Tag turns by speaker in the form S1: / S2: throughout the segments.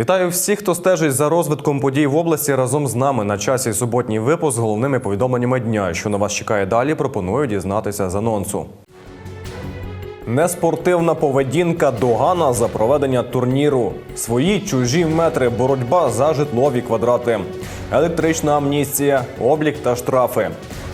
S1: Вітаю всіх, хто стежить за розвитком подій в області разом з нами на часі суботній випуск з головними повідомленнями дня. Що на вас чекає далі, пропоную дізнатися з анонсу. Неспортивна поведінка Догана за проведення турніру. Свої чужі метри, боротьба за житлові квадрати, електрична амністія, облік та штрафи.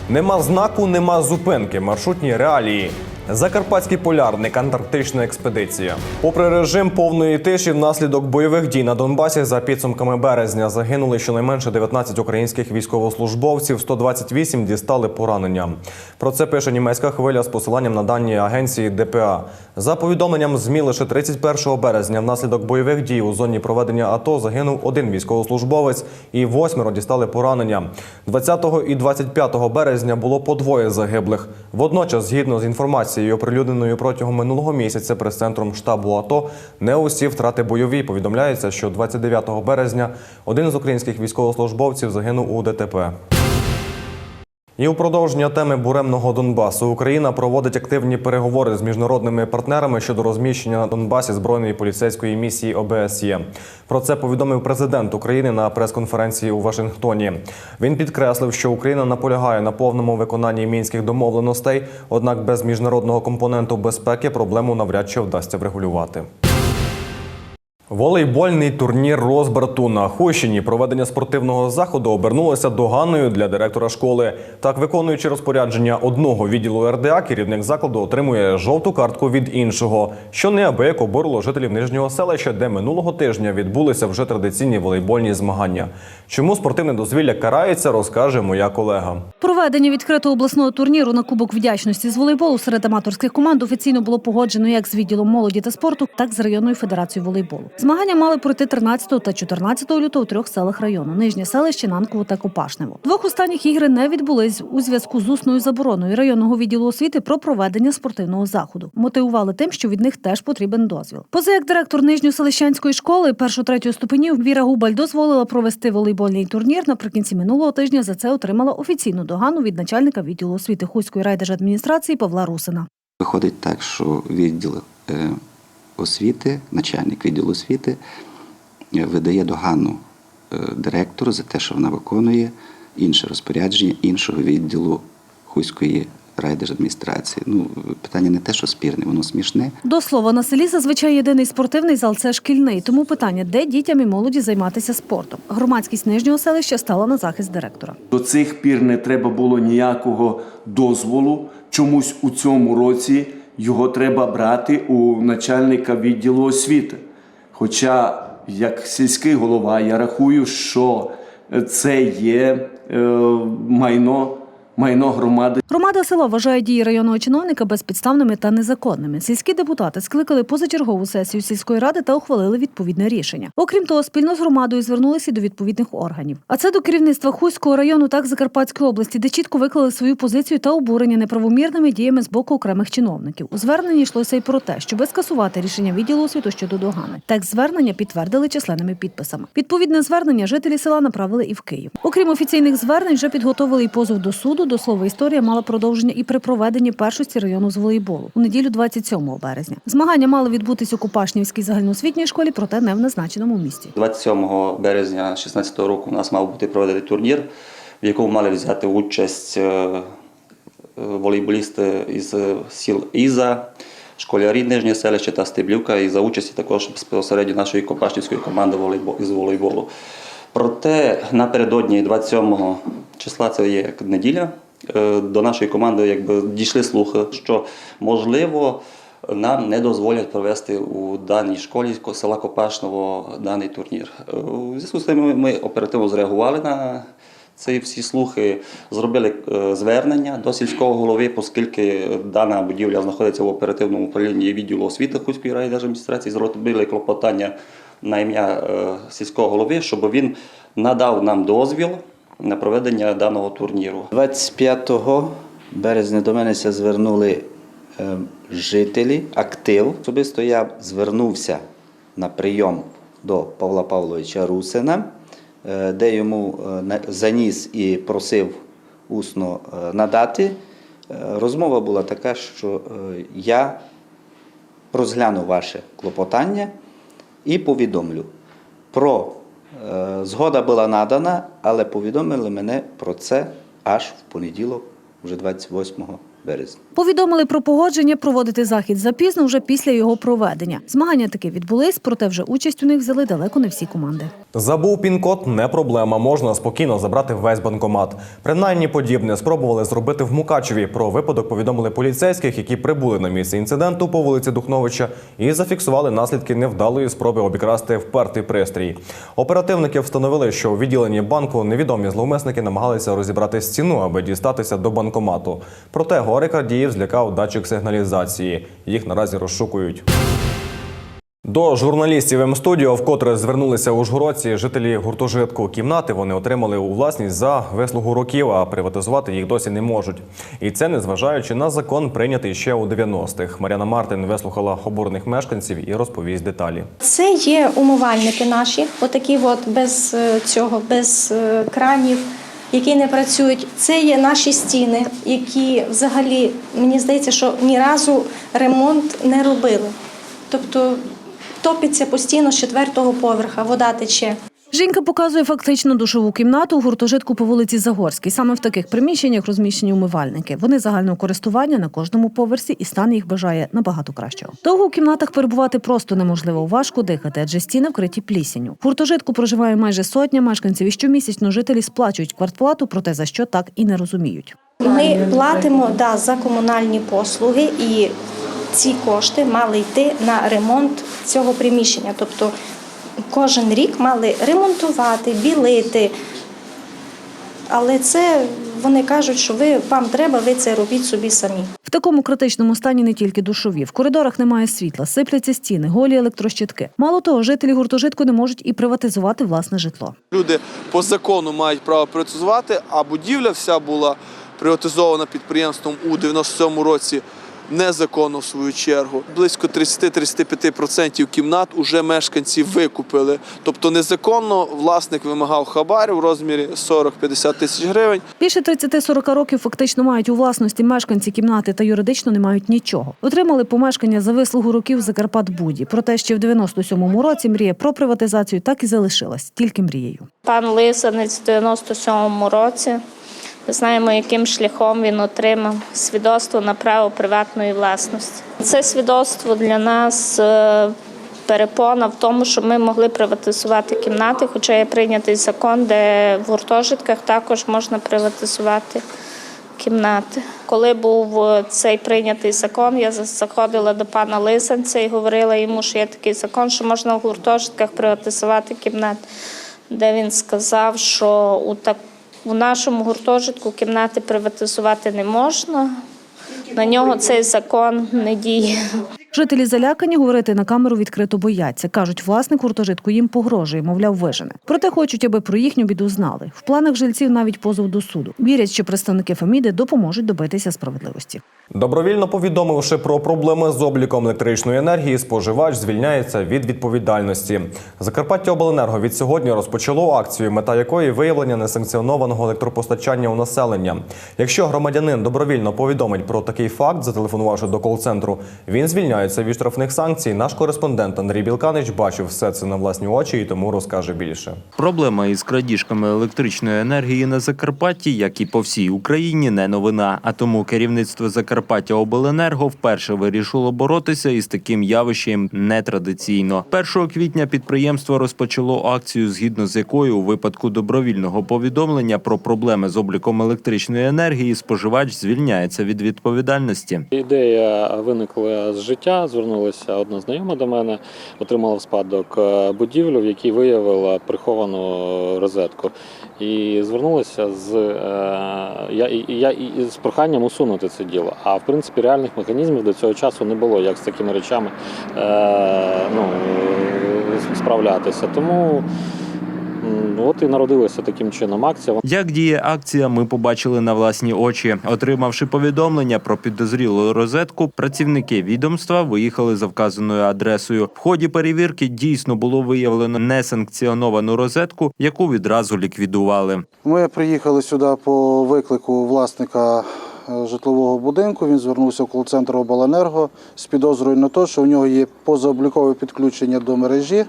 S1: Нема знаку, нема зупинки, маршрутні реалії. Закарпатський полярник, антарктична експедиція. Попри режим повної тиші, внаслідок бойових дій на Донбасі за підсумками березня загинули щонайменше 19 українських військовослужбовців, 128 дістали поранення. Про це пише німецька хвиля з посиланням на дані агенції ДПА. За повідомленням ЗМІ, лише 31 березня внаслідок бойових дій у зоні проведення АТО загинув один військовослужбовець і восьмеро дістали поранення. 20 і 25 березня було по двоє загиблих. Водночас, згідно з інформацією, оприлюдненою протягом минулого місяця прес-центром штабу АТО, не усі втрати бойові. Повідомляється, що 29 березня один з українських військовослужбовців загинув у ДТП. І у продовження теми буремного Донбасу Україна проводить активні переговори з міжнародними партнерами щодо розміщення на Донбасі збройної поліцейської місії ОБСЄ. Про це повідомив президент України на прес-конференції у Вашингтоні. Він підкреслив, що Україна наполягає на повному виконанні мінських домовленостей однак без міжнародного компоненту безпеки проблему навряд чи вдасться врегулювати. Волейбольний турнір розбрату на Хощині проведення спортивного заходу обернулося доганою для директора школи. Так, виконуючи розпорядження одного відділу РДА, керівник закладу отримує жовту картку від іншого, що неабияк обурило жителів нижнього селища, де минулого тижня відбулися вже традиційні волейбольні змагання. Чому спортивне дозвілля карається, розкаже моя колега.
S2: Проведення відкритого обласного турніру на Кубок вдячності з волейболу серед аматорських команд офіційно було погоджено як з відділом молоді та спорту, так і з районною федерацією волейболу. Змагання мали пройти 13 та 14 лютого у трьох селах району: Нижнє селище, Нанково та Копашнево. Двох останніх ігри не відбулись у зв'язку з усною забороною районного відділу освіти про проведення спортивного заходу. Мотивували тим, що від них теж потрібен дозвіл. Поза як директор нижньоселищанської школи першого-третього ступенів Віра Губаль дозволила провести волейбольний турнір. Наприкінці минулого тижня за це отримала офіційну догану від начальника відділу освіти Хуської райдержадміністрації Павла Русина.
S3: Виходить так, що відділ е, освіти, начальник відділу освіти е, видає догану е, директору за те, що вона виконує інше розпорядження іншого відділу Хуської райдержадміністрації. Ну, питання не те, що спірне, воно смішне.
S2: До слова, на селі зазвичай єдиний спортивний зал це шкільний. Тому питання, де дітям і молоді займатися спортом. Громадськість нижнього селища стала на захист директора.
S4: До цих пір не треба було ніякого дозволу. Чомусь у цьому році його треба брати у начальника відділу освіти. Хоча, як сільський голова, я рахую, що це є е, майно, майно громади.
S2: Громада села вважає дії районного чиновника безпідставними та незаконними. Сільські депутати скликали позачергову сесію сільської ради та ухвалили відповідне рішення. Окрім того, спільно з громадою звернулися до відповідних органів. А це до керівництва Хуського району, так Закарпатської області, де чітко виклали свою позицію та обурення неправомірними діями з боку окремих чиновників. У зверненні йшлося й про те, щоби скасувати рішення відділу освіту щодо догани. Текст звернення підтвердили численними підписами. Відповідне звернення жителі села направили і в Київ. Окрім офіційних звернень, вже підготовили і позов до суду. До слова, історія мала продовження і при проведенні першості району з волейболу у неділю 27 березня. Змагання мали відбутись у Купашнівській загальноосвітній школі, проте не в назначеному місці.
S5: 27 березня 2016 року у нас мав бути проведений турнір, в якому мали взяти участь е, е, волейболісти із сіл Іза, школярі Нижнє селище та Стеблюка, і за участі також безпосередньо нашої Копашнівської команди із волейболу. Проте напередодні 27 числа, це є як неділя, е, до нашої команди якби дійшли слухи, що можливо нам не дозволять провести у даній школі села Копашново даний турнір. Е, У зв'язку з тим ми- оперативно зреагували на ці всі слухи, зробили е, звернення до сільського голови, оскільки дана будівля знаходиться в оперативному управлінні відділу освіти Хуської райдержадміністрації, зробили клопотання на ім'я сільського голови, щоб він надав нам дозвіл на проведення даного турніру.
S3: 25 березня до мене звернули е, жителі, актив. Особисто я звернувся на прийом до Павла Павловича Русина, е, де йому е, заніс і просив усно надати. Розмова була така, що я розгляну ваше клопотання і повідомлю Про згода була надана, але повідомили мене про це аж в понеділок, вже 28 березня.
S2: Повідомили про погодження проводити захід запізно вже після його проведення. Змагання таки відбулись, проте вже участь у них взяли далеко не всі команди.
S1: Забув пін-код не проблема. Можна спокійно забрати весь банкомат. Принаймні подібне спробували зробити в Мукачеві. Про випадок повідомили поліцейських, які прибули на місце інциденту по вулиці Духновича і зафіксували наслідки невдалої спроби обікрасти впертий пристрій. Оперативники встановили, що у відділенні банку невідомі зловмисники намагалися розібрати стіну, аби дістатися до банкомату. Проте горе крадіїв злякав датчик сигналізації. Їх наразі розшукують. До журналістів М-студіо вкотре звернулися ужгородці жителі гуртожитку. Кімнати вони отримали у власність за вислугу років, а приватизувати їх досі не можуть. І це незважаючи на закон, прийнятий ще у 90-х. Мар'яна Мартин вислухала обурених мешканців і розповість деталі.
S6: Це є умивальники наші, отакі от без е, цього, без е, кранів, які не працюють. Це є наші стіни, які взагалі мені здається, що ні разу ремонт не робили. Тобто топиться постійно з четвертого поверха, вода тече.
S2: Жінка показує фактично душову кімнату у гуртожитку по вулиці Загорській. Саме в таких приміщеннях розміщені умивальники. Вони загального користування на кожному поверсі, і стан їх бажає набагато кращого. Довго у кімнатах перебувати просто неможливо, важко дихати, адже стіни вкриті плісінню. В гуртожитку проживає майже сотня мешканців, і щомісячно жителі сплачують квартплату, проте за що так і не розуміють.
S6: Ми платимо да, за комунальні послуги, і ці кошти мали йти на ремонт цього приміщення. Тобто кожен рік мали ремонтувати, білити. Але це вони кажуть, що ви вам треба, ви це робіть собі самі.
S2: В такому критичному стані не тільки душові. В коридорах немає світла, сипляться стіни, голі електрощитки. Мало того, жителі гуртожитку не можуть і приватизувати власне житло.
S7: Люди по закону мають право приватизувати, а будівля вся була приватизована підприємством у 97-му році незаконно в свою чергу. Близько 30-35% кімнат уже мешканці викупили. Тобто незаконно власник вимагав хабар у розмірі 40-50 тисяч гривень.
S2: Більше 30-40 років фактично мають у власності мешканці кімнати та юридично не мають нічого. Отримали помешкання за вислугу років Закарпатбуді. Проте ще в 97-му році мрія про приватизацію так і залишилась, тільки мрією.
S8: Пан Лисанець в 97-му році. Ми знаємо, яким шляхом він отримав свідоцтво на право приватної власності. Це свідоцтво для нас е, перепона в тому, що ми могли приватизувати кімнати, хоча є прийнятий закон, де в гуртожитках також можна приватизувати кімнати. Коли був е, цей прийнятий закон, я заходила до пана Лисанця і говорила йому, що є такий закон, що можна в гуртожитках приватизувати кімнати, де він сказав, що у так у нашому гуртожитку кімнати приватизувати не можна. На нього цей закон не діє.
S2: Жителі залякані говорити на камеру відкрито бояться. кажуть, власник гуртожитку їм погрожує, мовляв, вижене. Проте хочуть, аби про їхню біду знали. В планах жильців навіть позов до суду. Вірять, що представники Феміди допоможуть добитися справедливості.
S1: Добровільно повідомивши про проблеми з обліком електричної енергії, споживач звільняється від відповідальності. Закарпаття Обленерго від сьогодні розпочало акцію, мета якої виявлення несанкціонованого електропостачання у населення. Якщо громадянин добровільно повідомить про такий факт, зателефонувавши до кол-центру, він звільняється від штрафних санкцій. Наш кореспондент Андрій Білканич бачив все це на власні очі і тому розкаже більше.
S9: Проблема із крадіжками електричної енергії на Закарпатті, як і по всій Україні, не новина. А тому керівництво Закарпаття Обленерго вперше вирішило боротися із таким явищем нетрадиційно. 1 квітня підприємство розпочало акцію, згідно з якою у випадку добровільного повідомлення про проблеми з обліком електричної енергії споживач звільняється від відповідальності.
S10: Ідея виникла з життя. Звернулася одна знайома до мене, отримала в спадок е, будівлю, в якій виявила приховану розетку. І звернулася з, е, я, я, і з проханням усунути це діло. А в принципі реальних механізмів до цього часу не було, як з такими речами е, ну, справлятися. Тому от і народилася таким чином акція.
S9: Як діє акція, ми побачили на власні очі. Отримавши повідомлення про підозрілу розетку, працівники відомства виїхали за вказаною адресою. В ході перевірки дійсно було виявлено несанкціоновану розетку, яку відразу ліквідували.
S11: Ми приїхали сюди по виклику власника е, житлового будинку. Він звернувся в кол-центр обленерго з підозрою на те, що у нього є позаоблікове підключення до мережі.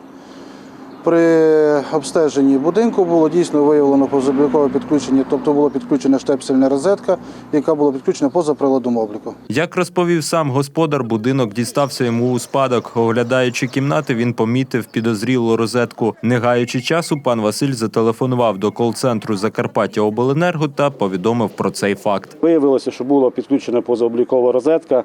S11: При обстеженні будинку було дійсно виявлено позаблікове підключення, тобто була підключена штепсельна розетка, яка була підключена поза приладом обліку.
S9: Як розповів сам господар, будинок дістався йому у спадок. Оглядаючи кімнати, він помітив підозрілу розетку. Не гаючи часу, пан Василь зателефонував до кол-центру Закарпаття Обленерго та повідомив про цей факт.
S12: Виявилося, що була підключена позаоблікова розетка.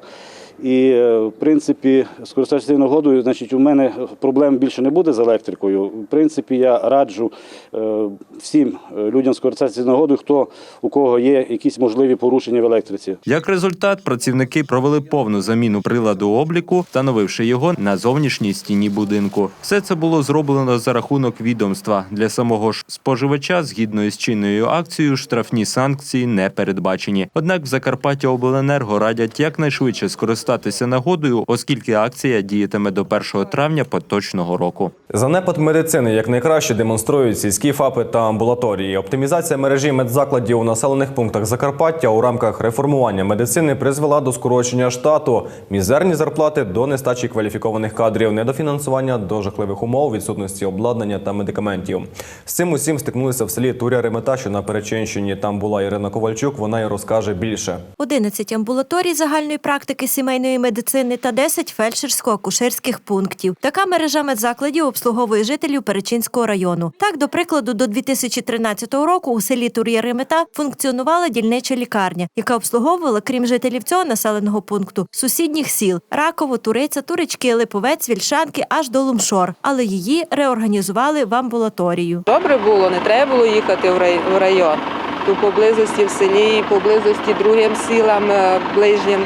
S12: І, е, в принципі, скористатися нагодою, значить, у мене проблем більше не буде з електрикою. В принципі, я раджу е, всім е, людям скористатися нагодою, хто у кого є якісь можливі порушення в електриці.
S9: Як результат, працівники провели повну заміну приладу обліку, встановивши його на зовнішній стіні будинку. Все це було зроблено за рахунок відомства. Для самого ж споживача, згідно із чинною акцією, штрафні санкції не передбачені. Однак в Закарпаття Обленерго радять якнайшвидше скористатися нагодою, оскільки акція діятиме до 1 травня поточного року.
S1: Занепад медицини як найкраще демонструють сільські ФАПи та амбулаторії. Оптимізація мережі медзакладів у населених пунктах Закарпаття у рамках реформування медицини призвела до скорочення штату, мізерні зарплати до нестачі кваліфікованих кадрів, недофінансування до жахливих умов, відсутності обладнання та медикаментів. З цим усім стикнулися в селі Туря Ремета, що на Перечинщині. Там була Ірина Ковальчук. Вона й розкаже більше.
S13: 11 амбулаторій загальної практики сімейної медицини та 10 фельдшерсько-акушерських пунктів. Така мережа медзакладів обслуговує жителів Перечинського району. Так, до прикладу, до 2013 року у селі Тур'єремета функціонувала дільнича лікарня, яка обслуговувала, крім жителів цього населеного пункту, сусідніх сіл Раково, Туриця, Турички, Липовець, Вільшанки аж до Лумшор. Але її реорганізували в амбулаторію.
S14: Добре було, не треба було їхати в рай- район. Тут поблизості в селі, поблизості другим сілам е, ближнім.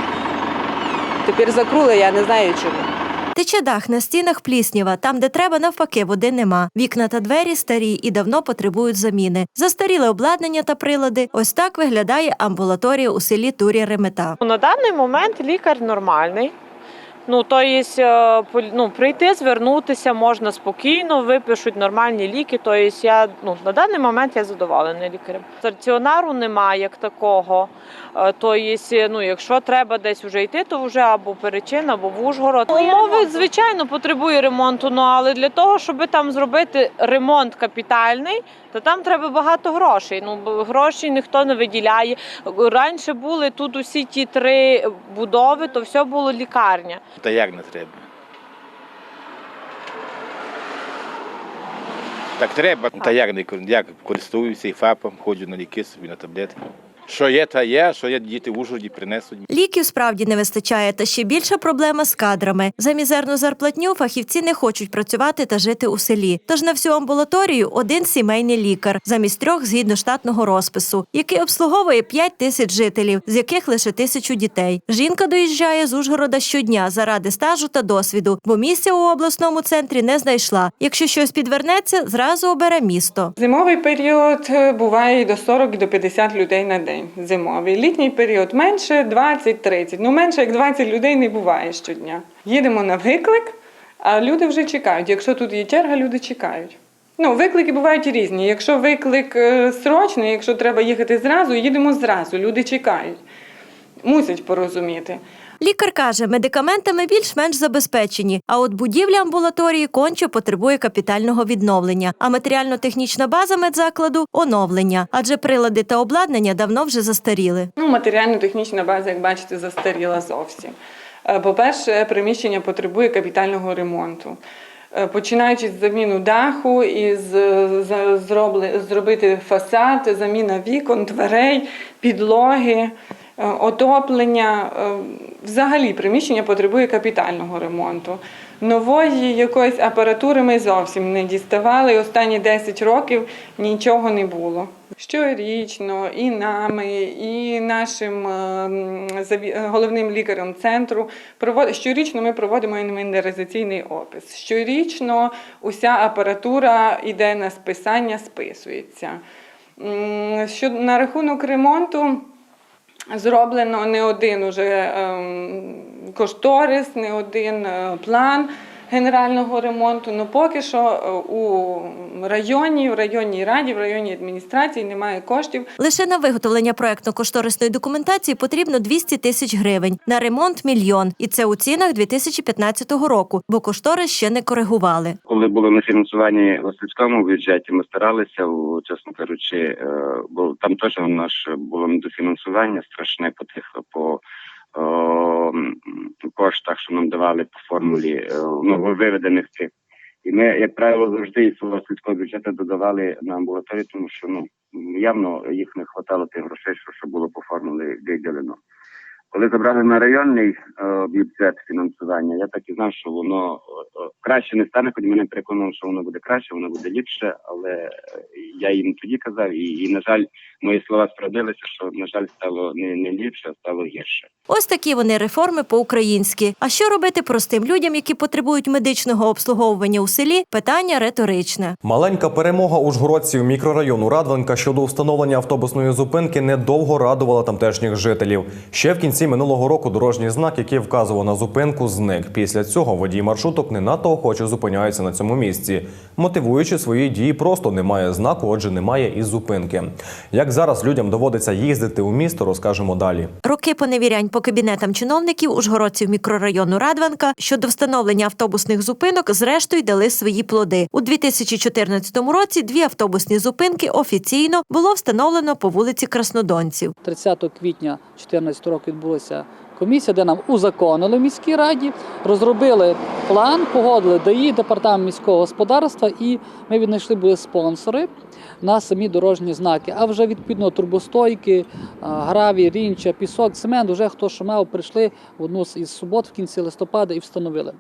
S14: Тепер закрули, я не знаю чому.
S13: Тече дах на стінах плісніва, там, де треба, навпаки, води нема. Вікна та двері старі і давно потребують заміни. Застаріле обладнання та прилади. Ось так виглядає амбулаторія у селі Турі Ремета.
S15: На даний момент лікар нормальний. Ну, то є, е, ну, прийти, звернутися можна спокійно, випишуть нормальні ліки. То є, я, ну, на даний момент я задоволена лікарем. Стаціонару немає як такого. Е, То є, ну, якщо треба десь вже йти, то вже або Перечин, або в Ужгород. Умови, звичайно, потребує ремонту, ну, але для того, щоб там зробити ремонт капітальний, то там треба багато грошей. Ну, грошей ніхто не виділяє. Раніше були тут усі ті три будови, то все було лікарня.
S16: Та як не треба? Так треба. Та як не як користуюся і ФАПом, ходжу на ліки собі на таблетки. Що є, та є, що є діти в Ужгороді принесуть.
S13: Ліків справді не вистачає, та ще більша проблема з кадрами. За мізерну зарплатню фахівці не хочуть працювати та жити у селі. Тож на всю амбулаторію один сімейний лікар замість трьох згідно штатного розпису, який обслуговує 5 тисяч жителів, з яких лише тисячу дітей. Жінка доїжджає з Ужгорода щодня заради стажу та досвіду, бо місця у обласному центрі не знайшла. Якщо щось підвернеться, зразу обере місто.
S14: Зимовий період е, буває і до 40 і до 50 людей на день. Зимовий. Літній період менше 20-30. Ну менше як 20 людей не буває щодня. Їдемо на виклик, а люди вже чекають. Якщо тут є черга, люди чекають. Ну, виклики бувають різні. Якщо виклик е, срочний, якщо треба їхати зразу, їдемо зразу. Люди чекають. Мусять порозуміти.
S13: Лікар каже, медикаментами більш-менш забезпечені, а от будівля амбулаторії конче потребує капітального відновлення, а матеріально-технічна база медзакладу оновлення, адже прилади та обладнання давно вже застаріли.
S14: Ну, матеріально-технічна база, як бачите, застаріла зовсім. Е, По-перше, приміщення потребує капітального ремонту. Е, Починаючи з заміну даху і з, з- зробли- зробити фасад, заміна вікон, дверей, підлоги, отоплення. Е, Взагалі приміщення потребує капітального ремонту. Нової якоїсь апаратури ми зовсім не діставали. Останні 10 років нічого не було. Щорічно і нами, і нашим е, головним лікарем центру провод- щорічно ми проводимо інвентаризаційний опис. Щорічно уся апаратура йде на списання, списується. Що на рахунок ремонту. Зроблено не один уже ем, кошторис, не один е, план. Генерального ремонту. Ну поки що е, у районі, в районній раді, в районній адміністрації немає коштів.
S13: Лише на виготовлення проектно-кошторисної документації потрібно 200 тисяч гривень, на ремонт мільйон. І це у цінах 2015 року, бо кошторис ще не коригували.
S17: коли було на фінансуванні в сільському бюджеті, ми старалися, чесно кажучи, е, бо там теж у нас було недофінансування страшне по тих по коштах, що нам давали по формулі нововиведених ну, виведених цих. І ми, як правило, завжди із свого сільського бюджету додавали на амбулаторію, тому що ну явно їх не вистачало тих грошей, що було по формулі виділено. Коли забрали на районний е, бюджет фінансування, я так і знав, що воно е, краще не стане, хоч мене переконував, що воно буде краще, воно буде ліпше, але я їм тоді казав, і, і на жаль, мої слова справдилися, що на жаль стало не, не ліпше, а стало гірше.
S13: Ось такі вони реформи по-українськи. А що робити простим людям, які потребують медичного обслуговування у селі? Питання риторичне.
S1: Маленька перемога ужгородців мікрорайону Радванка щодо встановлення автобусної зупинки недовго радувала тамтешніх жителів. Ще в кінці минулого року дорожній знак, який вказував на зупинку, зник. Після цього водії маршруток не надто охоче зупиняються на цьому місці, мотивуючи свої дії, просто немає знаку, отже, немає і зупинки. Як зараз людям доводиться їздити у місто, розкажемо далі.
S13: Роки поневірянь по кабінетам чиновників ужгородців мікрорайону Радванка щодо встановлення автобусних зупинок зрештою дали свої плоди. У 2014 році дві автобусні зупинки офіційно було встановлено по вулиці Краснодонців.
S18: 30 квітня 2014 року відбулася комісія, де нам узаконили в міській раді, розробили план, погодили ДАІ, департамент міського господарства, і ми віднайшли були спонсори на самі дорожні знаки. А вже відповідно турбостойки, граві, рінча, пісок, цемент, вже хто що мав, прийшли в одну із субот в кінці листопада і встановили.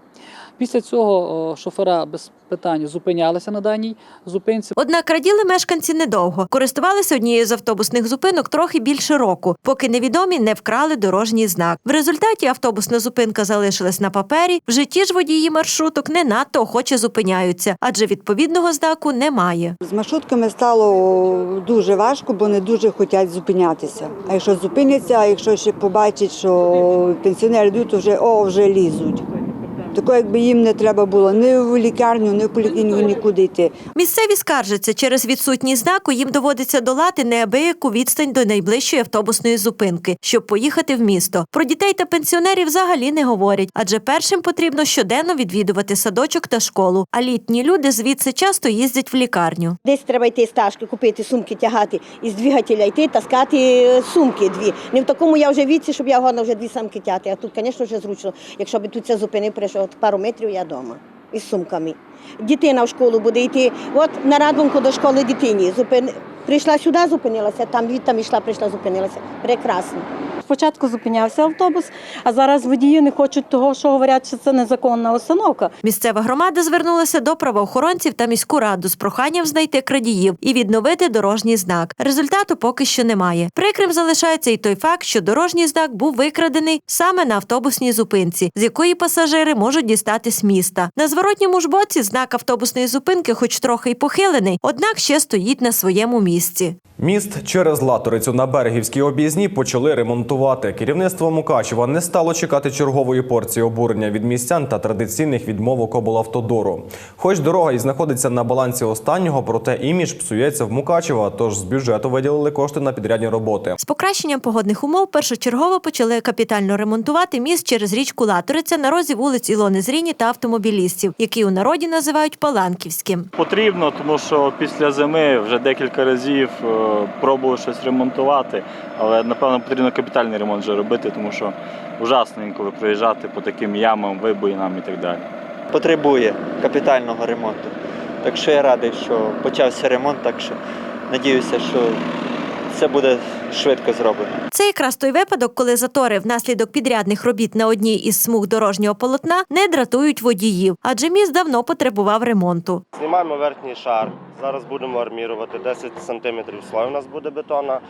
S18: Після цього шофера без питань зупинялися на даній зупинці.
S13: Однак раділи мешканці недовго. Користувалися однією з автобусних зупинок трохи більше року, поки невідомі не вкрали дорожній знак. В результаті автобусна зупинка залишилась на папері. В житті ж водії маршруток не надто охоче зупиняються, адже відповідного знаку немає.
S19: З маршрутками стало дуже важко, бо не дуже хочуть зупинятися. А якщо зупиняться, а якщо ще побачать, що пенсіонери йдуть, то вже о, вже лізуть. Тако, якби їм не треба було ні в лікарню, ні в поліклініку, нікуди йти.
S13: Місцеві скаржаться, через відсутність знаку їм доводиться долати неабияку відстань до найближчої автобусної зупинки, щоб поїхати в місто. Про дітей та пенсіонерів взагалі не говорять, адже першим потрібно щоденно відвідувати садочок та школу. А літні люди звідси часто їздять в лікарню.
S20: Десь треба йти з ташки, купити сумки, тягати із двигателя йти, таскати е, сумки дві. Не в такому я вже віці, щоб я годна вже дві самки тягати. А тут, звісно, вже зручно. Якщо б тут це зупинив, прийшов от пару метрів, я вдома із сумками. Дитина в школу буде йти. От на радунку до школи дитині. Зупин... Прийшла сюди, зупинилася, там від там йшла, прийшла, зупинилася. Прекрасно.
S21: Спочатку зупинявся автобус, а зараз водії не хочуть того, що говорять, що це незаконна установка.
S13: Місцева громада звернулася до правоохоронців та міську раду з проханням знайти крадіїв і відновити дорожній знак. Результату поки що немає. Прикрим залишається і той факт, що дорожній знак був викрадений саме на автобусній зупинці, з якої пасажири можуть дістатись міста. Зворотньому ж боці знак автобусної зупинки, хоч трохи й похилений, однак ще стоїть на своєму місці.
S1: Міст через Латорицю на берегівській об'їзні почали ремонтувати. Керівництво Мукачева не стало чекати чергової порції обурення від містян та традиційних відмовок облавтодору. Хоч дорога і знаходиться на балансі останнього, проте імідж псується в Мукачева, тож з бюджету виділили кошти на підрядні роботи.
S13: З покращенням погодних умов першочергово почали капітально ремонтувати міст через річку Латориця на розі вулиць Ілони Зріні та автомобілістів, який у народі називають Паланківським.
S22: Потрібно, тому що після зими вже декілька разів пробували щось ремонтувати, але напевно потрібно капітальний ремонт вже робити, тому що ужасно інколи проїжджати по таким ямам, вибоїнам і так далі.
S23: потребує капітального ремонту. Так що я радий, що почався ремонт, так що надіюся, що все буде швидко зроблено.
S13: Це якраз той випадок, коли затори внаслідок підрядних робіт на одній із смуг дорожнього полотна не дратують водіїв, адже міст давно потребував ремонту.
S24: Знімаємо верхній шар. Зараз будемо армірувати 10 сантиметрів. слой у нас буде бетона.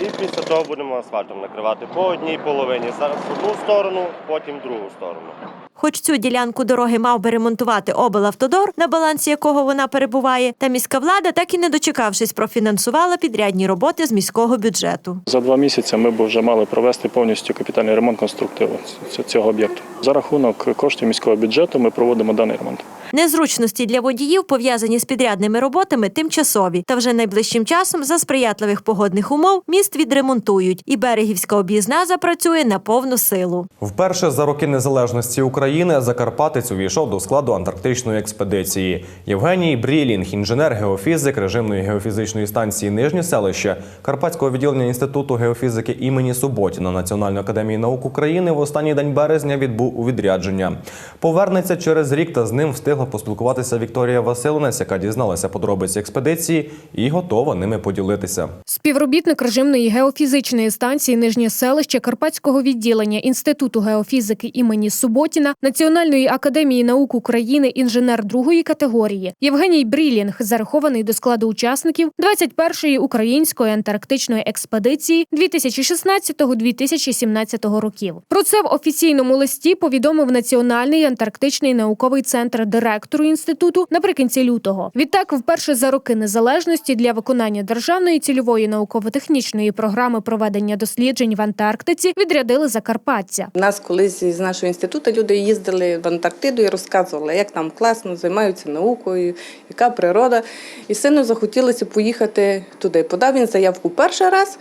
S24: І після того будемо асфальтом накривати по одній половині. Зараз одну сторону, потім другу сторону.
S13: Хоч цю ділянку дороги мав би ремонтувати облавтодор, на балансі якого вона перебуває, та міська влада, так і не дочекавшись, профінансувала підрядні роботи з міського бюджету.
S22: За два місяці ми б вже мали провести повністю капітальний ремонт конструктиву цього об'єкту. За рахунок коштів міського бюджету ми проводимо даний ремонт.
S13: Незручності для водіїв, пов'язані з підрядними роботами, тимчасові. Та вже найближчим часом, за сприятливих погодних умов, міст відремонтують, і берегівська об'їзна запрацює на повну силу.
S1: Вперше за роки незалежності України Закарпатець увійшов до складу антарктичної експедиції. Євгеній Брілінг, інженер-геофізик режимної геофізичної станції Нижнє селище Карпатського відділення інституту геофізики імені Суботіна Національної академії наук України в останній день березня відбув у відрядження. Повернеться через рік, та з ним встигла поспілкуватися Вікторія Василинець, яка дізналася подробиці експедиції і готова ними поділитися.
S25: Співробітник режимної геофізичної станції Нижнє селище Карпатського відділення Інституту геофізики імені Суботіна Національної академії наук України інженер другої категорії Євгеній Брілінг зарахований до складу учасників 21-ї української антарктичної експедиції 2016-2017 років. Про це в офіційному листі повідомив Національний антарктичний науковий центр директору інституту наприкінці лютого. Відтак, вперше за роки незалежності для виконання державної цільової науково-технічної програми проведення досліджень в Антарктиці відрядили Закарпаття.
S26: Нас колись з нашого інституту люди їздили в Антарктиду і розказували, як там класно, займаються наукою, яка природа. І сину захотілося поїхати туди. Подав він заявку перший раз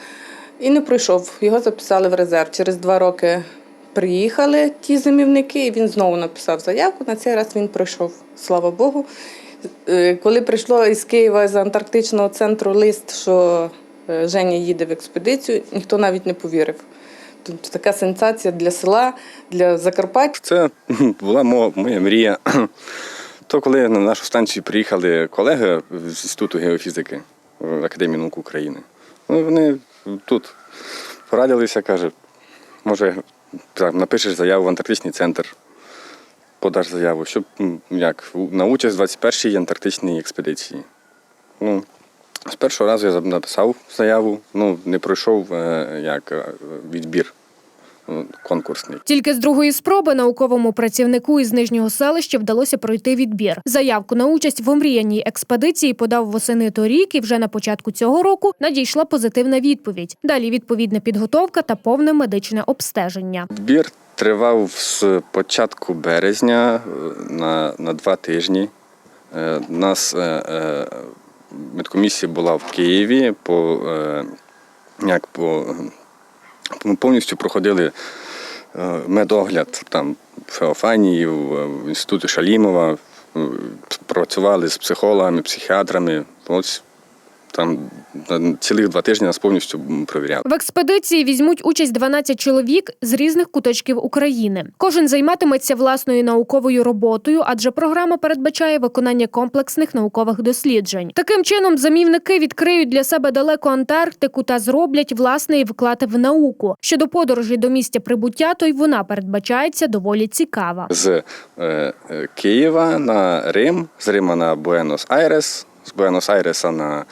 S26: і не пройшов. Його записали в резерв. Через два роки приїхали ті зимівники, і він знову написав заявку. На цей раз він пройшов. Слава Богу. Е, Коли прийшло із Києва з Антарктичного центру лист, що е, Женя їде в експедицію, ніхто навіть не повірив. Тобто така сенсація для села, для Закарпаття.
S27: Це була мо- моя мрія. То коли на нашу станцію приїхали колеги з Інституту геофізики Академії наук України, вони тут порадилися, каже, може, так, напишеш заяву в Антарктичний центр, подаш заяву, щоб як, на участь в 21-й антарктичній експедиції. Ну, з першого разу я написав заяву, ну, не пройшов е, як, е, відбір конкурсний.
S25: Тільки з другої спроби науковому працівнику із нижнього селища вдалося пройти відбір. Заявку на участь в омріяній експедиції подав восени торік, і вже на початку цього року надійшла позитивна відповідь. Далі відповідна підготовка та повне медичне обстеження.
S27: Відбір тривав з початку березня е, на, на два тижні. Е, Нас е, медкомісія була в Києві по, як по, ми повністю проходили е, медогляд там Феофанії, в, в інституті Шалімова, е, працювали з психологами, психіатрами. Ось там цілих два тижні нас повністю провіряли.
S25: В експедиції візьмуть участь 12 чоловік з різних куточків України. Кожен займатиметься власною науковою роботою, адже програма передбачає виконання комплексних наукових досліджень. Таким чином, замівники відкриють для себе далеку Антарктику та зроблять власний вклад в науку. Щодо подорожі до місця прибуття, то й вона передбачається доволі цікава.
S27: з е, е, Києва на Рим, з Рима на Буенос-Айрес, з Буенос-Айреса на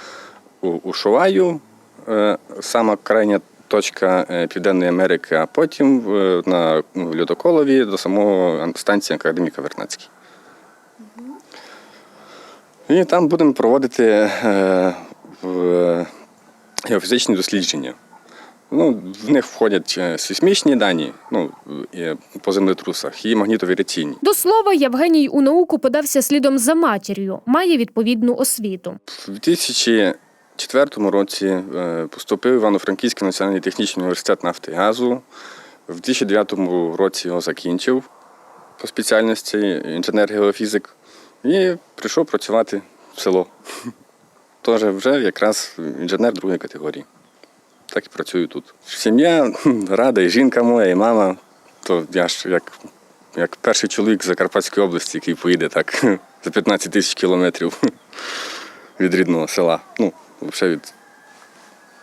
S27: У- Ушуаю, е, сама крайня точка е, Південної Америки, а потім е, на ну, Льодоколові до самого станції Академіка Вернацький. І там будемо проводити геофізичні дослідження. Ну, в них входять сейсмічні дані ну, по землетрусах і магнітовіраційні.
S25: До слова, Євгеній у науку подався слідом за матір'ю, має відповідну освіту.
S27: У 2004 році е, поступив в Івано-Франківський національний технічний університет нафти і газу. В 2009 році його закінчив по спеціальності інженер-геофізик і прийшов працювати в село. Тож вже якраз інженер другої категорії. Так і працюю тут. Сім'я рада, і жінка моя, і мама. То я ж як, як перший чоловік з Закарпатської області, який поїде так за 15 тисяч кілометрів від рідного села. Ну, від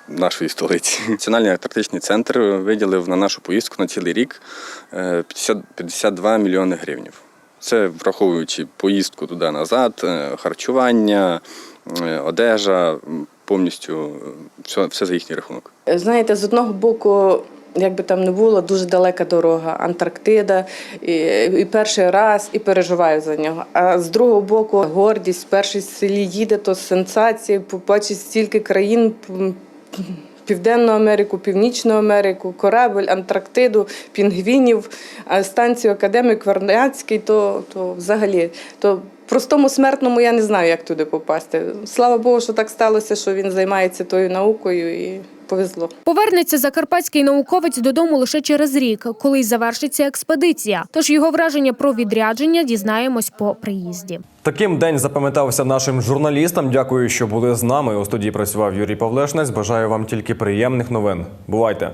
S27: нашої столиці. Національний антарктичний центр виділив на нашу поїздку на цілий рік е, 50, 52 мільйони гривнів. Це враховуючи поїздку туди-назад, е, харчування, е, одежа, повністю е, все, все за їхній рахунок.
S26: Знаєте, з одного боку
S14: як би там не було, дуже далека дорога, Антарктида, і, і перший раз, і переживаю за нього. А з другого боку, гордість, перший селі їде, то сенсація, побачить стільки країн. Південну Америку, Північну Америку, корабль, Антарктиду, пінгвінів, станцію академік Вернацький, то, то взагалі, то простому смертному я не знаю, як туди попасти. Слава Богу, що так сталося, що він займається тою наукою і повезло.
S25: Повернеться закарпатський науковець додому лише через рік, коли й завершиться експедиція. Тож його враження про відрядження дізнаємось по приїзді.
S1: Таким день запам'ятався нашим журналістам. Дякую, що були з нами. У студії працював Юрій Павлешнець. Бажаю вам тільки приємних новин. Бувайте!